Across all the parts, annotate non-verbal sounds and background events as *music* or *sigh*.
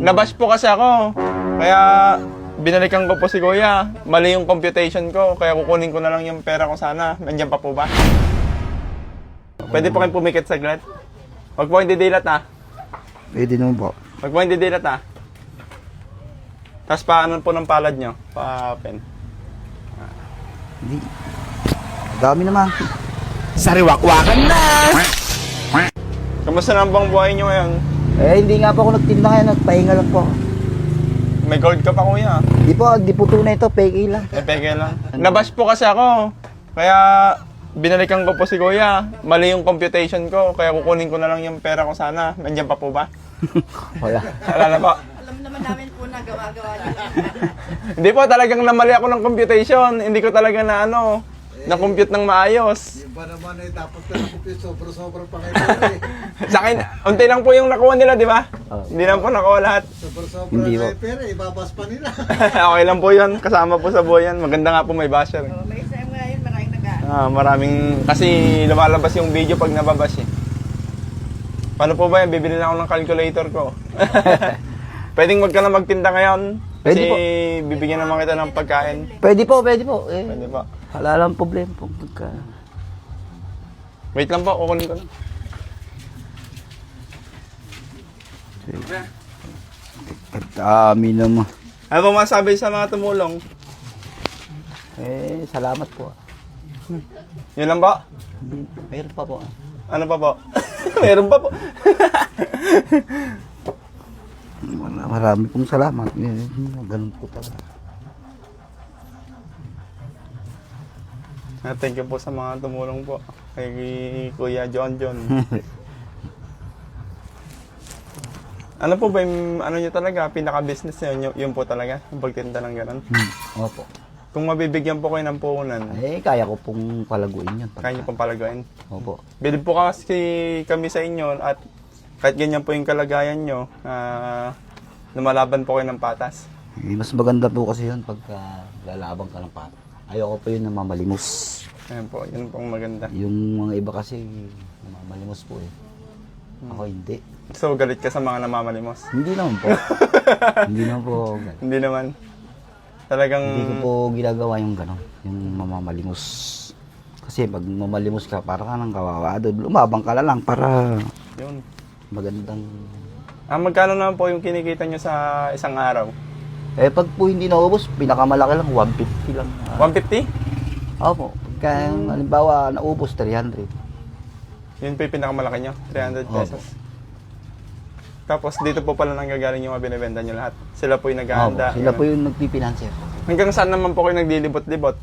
Nabash po kasi ako. Kaya binalikan ko po si Kuya. Mali yung computation ko. Kaya kukunin ko na lang yung pera ko sana. Nandiyan pa po ba? Pwede po kayong pumikit saglit. Huwag po hindi dilat ah. Pwede naman po. Huwag po hindi dilat ah. Tapos paano po ng palad nyo? Pa-pen. Hindi. Dami naman. Sariwakwakan na! Kamusta na bang buhay nyo ngayon? Eh, hindi nga po ako nagtinda ngayon. Nagpahinga lang po. May gold ka pa kuya. Di po, di po tunay ito. Peke lang. May peke lang. Nabash po kasi ako. Kaya binalikan ko po si Kuya. Mali yung computation ko. Kaya kukunin ko na lang yung pera ko sana. Nandiyan pa po ba? *laughs* Wala. Wala na po. Alam naman namin po na gawa-gawa niyo. *laughs* Hindi po, talagang namali ako ng computation. Hindi ko talaga na ano, na-compute ng maayos. Yung ba naman eh, dapat na nakupit, sobra-sobra pa kayo eh. *laughs* Sa akin, unti lang po yung nakuha nila, di ba? Oo. Hindi lang po nakuha lahat. Sobra-sobra Hindi na pera, ibabas pa nila. *laughs* okay lang po yun. Kasama po sa buhay yan. Maganda nga po may basher. eh. Oh, may yung ngayon, maraming nag Ah, maraming, kasi lumalabas yung video pag nababas eh. Paano po ba yan? Bibili na ako ng calculator ko. *laughs* Pwedeng wag ka na magtinda ngayon. Kasi Pwede po. bibigyan naman kita ng pagkain. Pwede po, pwede po. Eh, Pwede po. Wala lang problema po. Pagka... Wait lang po, kukunin ko lang. Ang dami naman. Ano po masabi sa mga tumulong? Eh, salamat po. Yun lang po? Hindi- Mayroon pa po. Ano pa po? *laughs* Meron pa po. Mar- Marami pong salamat. Eh, Ganun po talaga. Thank you po sa mga tumulong po. Kay Kuya John John. *laughs* ano po ba yung, ano nyo talaga, pinaka-business nyo, yun, yun po talaga, yung pagtinda ng ganun. Hmm. Opo. Kung mabibigyan po kayo ng puhunan, Eh, kaya ko pong palaguin yun. kaya nyo pong palagayin. Opo. Bilib po kasi kami sa inyo at kahit ganyan po yung kalagayan nyo, ah, lumalaban po kayo ng patas. Eh, mas maganda po kasi yun pagka lalabang ka ng pat. Ayoko po yun na mamalimos. Ayan po, yun pong maganda. Yung mga iba kasi mamalimos po eh. Ako hindi. So, galit ka sa mga namamalimos? Hindi naman po. *laughs* hindi naman po. Hindi naman. Talagang, Hindi ko po ginagawa yung gano'n. Yung mamamalimos. Kasi pag mamalimos ka, para ka nang kawawa. Doon, Lumabang ka na lang para yun. magandang... Ah, magkano naman po yung kinikita nyo sa isang araw? Eh, pag po hindi naubos, pinakamalaki lang, 150 lang. Ah, 150? Opo. Pagka, halimbawa, naubos, 300. Yun po yung pinakamalaki nyo, 300 Opo. pesos. Tapos dito po pala nanggagaling yung mga binibenta nyo lahat. Sila po yung Opo. naghahanda. Sila po ganun. yung nagpipinanser. Hanggang saan naman po kayo nagdilibot-libot?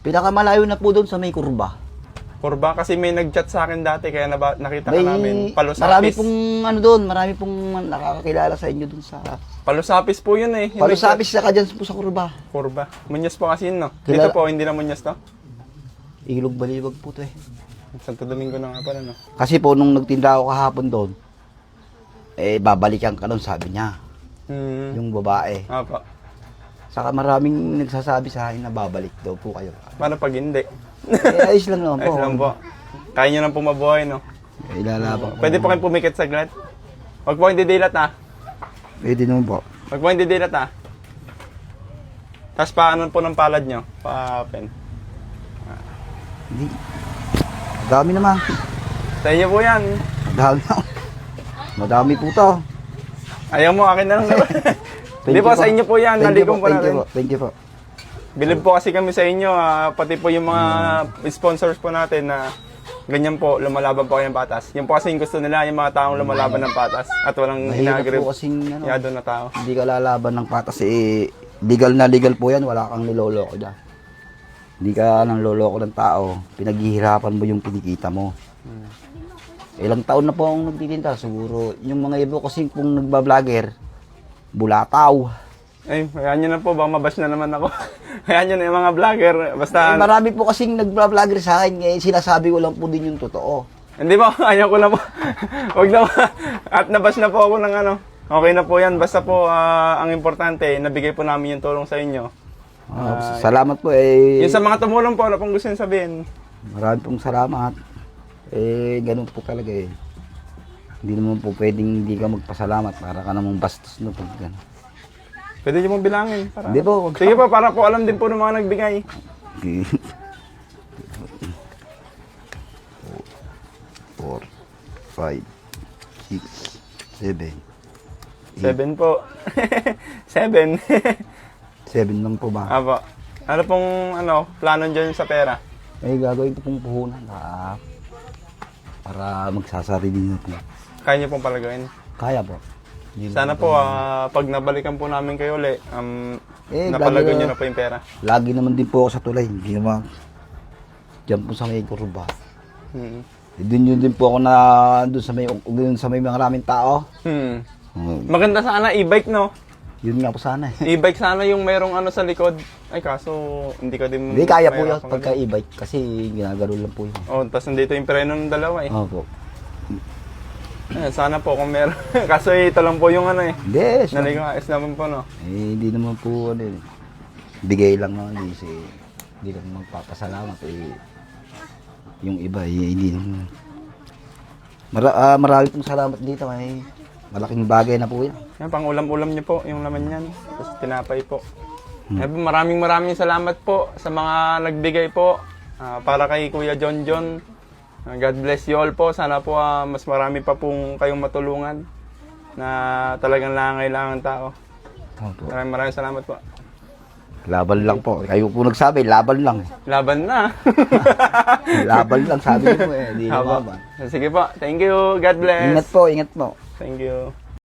Pinakamalayo na po doon sa may kurba. Kurba kasi may nag-chat sa akin dati kaya naba, nakita ka May, namin. Palusapis. marami pong ano doon, marami pong nakakakilala sa inyo doon sa Palusapis po yun eh. Palusapis sa dyan po sa kurba. Kurba. Munyas po kasi yun no. Kilala- Dito po, hindi na Munyas to. Ilog baliwag po to eh. Santo Domingo na nga pala no. Kasi po nung nagtinda ako kahapon doon, eh babalikan ka doon sabi niya, Hmm. yung babae. Apo. Saka maraming nagsasabi sa akin na babalik daw po kayo. Paano pag hindi? eh ayos lang naman *laughs* po. Ayos lang po. Kaya nyo nang pumabuhay no. Eh, ko. Pwede po kayong pumikit saglit. Huwag po hindi dilat ah. Pwede naman po. Huwag po hindi dilat ah. Tapos paano po ng palad nyo? Pa-pen. Hindi. Dami naman. Sa inyo po yan. Dami naman. Madami po to. Ayaw mo, akin na lang. *laughs* Thank you po, sa inyo po yan. Thank you po thank natin. you po. Thank you po. Bilib po kasi kami sa inyo, ah, pati po yung mga sponsors po natin na ganyan po, lumalaban po kayo ng patas. Yan po kasi yung gusto nila, yung mga taong lumalaban ng patas at walang Mahirap inaagrib po kasing ano, yado na tao. hindi ka lalaban ng patas eh legal na legal po yan wala kang niloloko dyan hindi ka nang loloko ng tao pinaghihirapan mo yung kinikita mo ilang taon na po akong nagtitinda siguro yung mga iba kasi kung nagbablogger bulataw Ay, kaya nyo na po, baka mabash na naman ako. *laughs* kaya nyo na yung mga vlogger. Basta, eh, marami po kasing nagbablogger sa akin eh, sinasabi ko lang po din yung totoo hindi po, *laughs* ayaw ko na po. *laughs* Huwag na po. At nabash na po ako ng ano. Okay na po yan. Basta po, ah, ang importante, nabigay po namin yung tulong sa inyo. Ah, salamat po eh Yung sa mga tumulong po, ano pong gusto nyo sabihin? marami pong salamat eh ganun po talaga eh Hindi naman po pwedeng hindi ka magpasalamat para ka namang bastos no pag gano'n. Pwede niyo mong bilangin. Para... Hindi po, wag Sige po, para po alam din po ng mga nagbigay. Okay. Four, five, six, seven. Seven po. *laughs* Seven. Seven lang po ba? Apo. Ano pong ano, plano dyan sa pera? May gagawin ko pong puhunan ah, para magsasarili na po. Kaya niyo pong palagawin. Kaya po. Yun Sana po, ah, pag nabalikan po namin kayo uli, um, Eh, napalago lagi niyo na- na po yung pera. Lagi naman din po ako sa tulay. Hindi naman. Diyan po sa may kurba. Hmm. Eh, Doon yun din po ako na doon sa may doon sa may maraming tao. Hmm. Hmm, Maganda sana e-bike, no? Yun nga po sana eh. *laughs* E-bike sana yung merong ano sa likod. Ay, kaso hindi ka din... Hindi kaya po yun mahirapan pagka e-bike kasi ginagano lang po yun. Oh, tapos nandito yung preno ng dalawa eh. Opo. Eh, sana po kung meron. *laughs* kaso ito lang po yung ano eh. Hindi, sa- Naligas naman po, no? eh, hindi naman po ano eh. Bigay lang naman hindi si hindi lang magpapasalamat eh. Yung iba eh, hindi naman. Mara, ah, marami pong salamat dito eh. Malaking bagay na po yan. Yan, pang ulam-ulam niyo po, yung laman yan. Tapos tinapay po. Eh, maraming maraming salamat po sa mga nagbigay po. Ah, para kay Kuya John John. God bless you all po. Sana po ah, mas marami pa pong kayong matulungan na talagang nangangailangan tao. Opo. Maraming maraming salamat po. Laban lang po. Kayo po nagsabi, laban lang. Laban na. *laughs* laban lang sabi niyo po eh. Lumaban. Sige po. Thank you. God bless. Ingat po, ingat po. Thank you.